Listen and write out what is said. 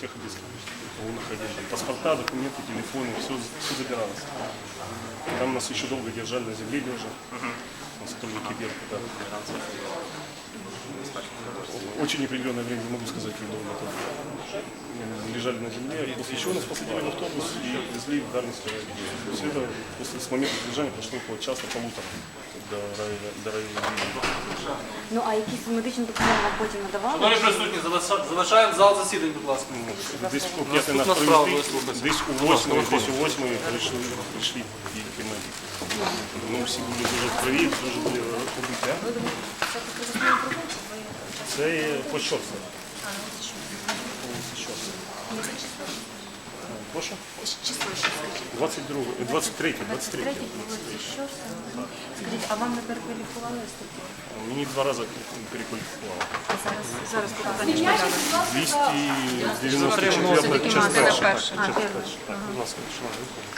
всех. Кого находили. Там Паспорта, документы, телефоны, все, все забиралось. Там нас еще долго держали на земле даже. Сотрудники Беркута. Очень неопределенное время, не могу сказать, как долго было. Лежали на земле, после чего нас посадили в автобус и отвезли в Дарницкий район. Все это после, с момента задержания прошло около часа полутора до района, до района. Ну а якісь медичні документи вам потім надавали? Шановні присутні, залиша- залишаємо зал засідань, будь ласка. Десь о п'ятій нас Наступна справа привезли, буде десь у восьмої, десь у восьмої прийшли, прийшли тільки медики. Ну, всі були дуже в крові, дуже були побиті. Це є по Щорсу. Вулиця Щорса. Прошу? 22, 23, 23. Третій вулиці Щорса. Скажіть, а вам не перекваліфікували статтю? Мені два рази перекваліфікували. Зараз, зараз питання. 294 частина перша. А, Частина перша. перша. Так, будь ласка, шановні.